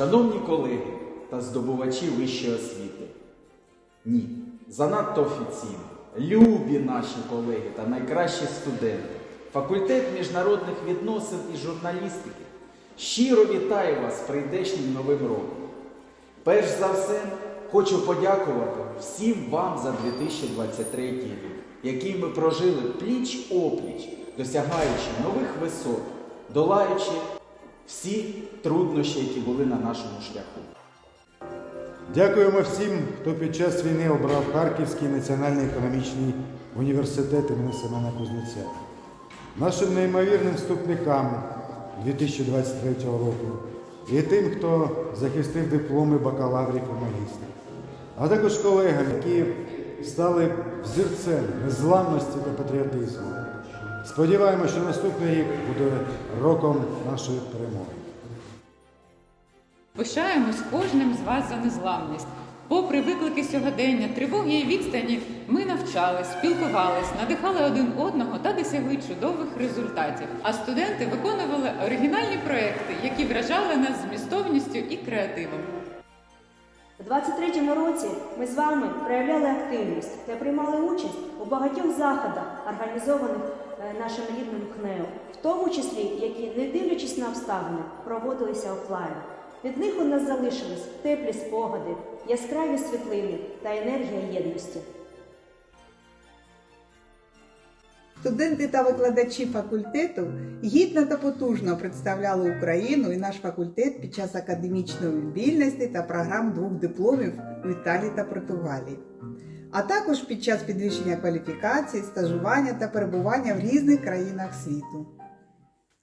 Шановні колеги та здобувачі вищої освіти, ні, занадто офіційно. Любі наші колеги та найкращі студенти, факультет міжнародних відносин і журналістики. Щиро вітаю вас з прийдешнім новим роком. Перш за все, хочу подякувати всім вам за 2023 рік, який ми прожили пліч опліч, досягаючи нових висот, долаючи всі труднощі, які були на нашому шляху. Дякуємо всім, хто під час війни обрав Харківський національний економічний університет імені Семена Кузнеця. Нашим неймовірним вступникам 2023 року і тим, хто захистив дипломи бакалаврів і магістрів, а також колегам, які стали взірцем незламності та патріотизму. Сподіваємося, що наступний рік буде роком нашої перемоги. Пишаємось кожним з вас за незламність. Попри виклики сьогодення, тривоги і відстані, ми навчались, спілкувались, надихали один одного та досягли чудових результатів. А студенти виконували оригінальні проекти, які вражали нас змістовністю і креативом. У 23-му році ми з вами проявляли активність та приймали участь у багатьох заходах, організованих нашим рідним КНЕО, в тому числі, які, не дивлячись на обставини, проводилися офлайн. Від них у нас залишились теплі спогади, яскраві світлини та енергія єдності. Студенти та викладачі факультету гідно та потужно представляли Україну і наш факультет під час академічної мобільності та програм двох дипломів у Італії та Португалії, а також під час підвищення кваліфікації, стажування та перебування в різних країнах світу.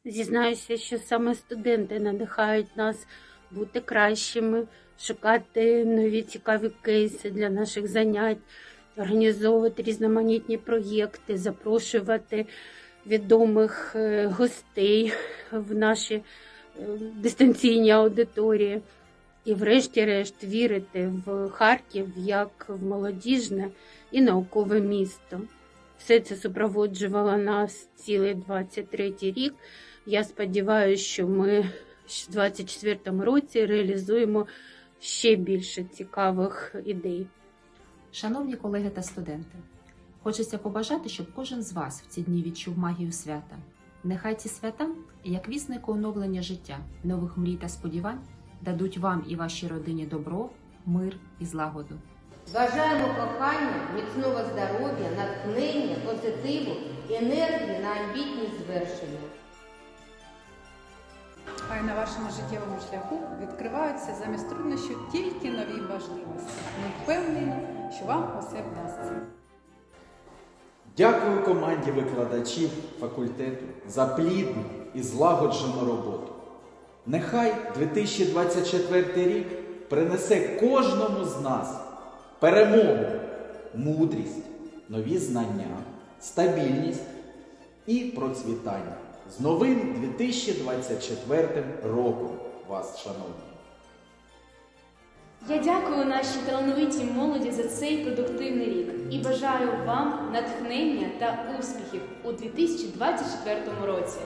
Зізнаюся, що саме студенти надихають нас бути кращими, шукати нові цікаві кейси для наших занять, організовувати різноманітні проєкти, запрошувати відомих е, гостей в наші е, дистанційні аудиторії. І, врешті-решт, вірити в Харків як в молодіжне і наукове місто. Все це супроводжувало нас цілий 23 рік. Я сподіваюся, що ми в 2024 році реалізуємо ще більше цікавих ідей. Шановні колеги та студенти, хочеться побажати, щоб кожен з вас в ці дні відчув магію свята. Нехай ці свята, як вісники оновлення життя, нових мрій та сподівань, дадуть вам і вашій родині добро, мир і злагоду. Бажаємо кохання, міцного здоров'я, натхнення, позитиву, енергії на амбітні звершення. Хай на вашому життєвому шляху відкриваються замість труднощів тільки нові можливості. Ми впевнені, що вам усе вдасться. Дякую команді викладачів факультету за плідну і злагоджену роботу. Нехай 2024 рік принесе кожному з нас перемогу, мудрість, нові знання, стабільність і процвітання. З новим 2024 роком вас, шановні! Я дякую нашій талановитій молоді за цей продуктивний рік і бажаю вам натхнення та успіхів у 2024 році.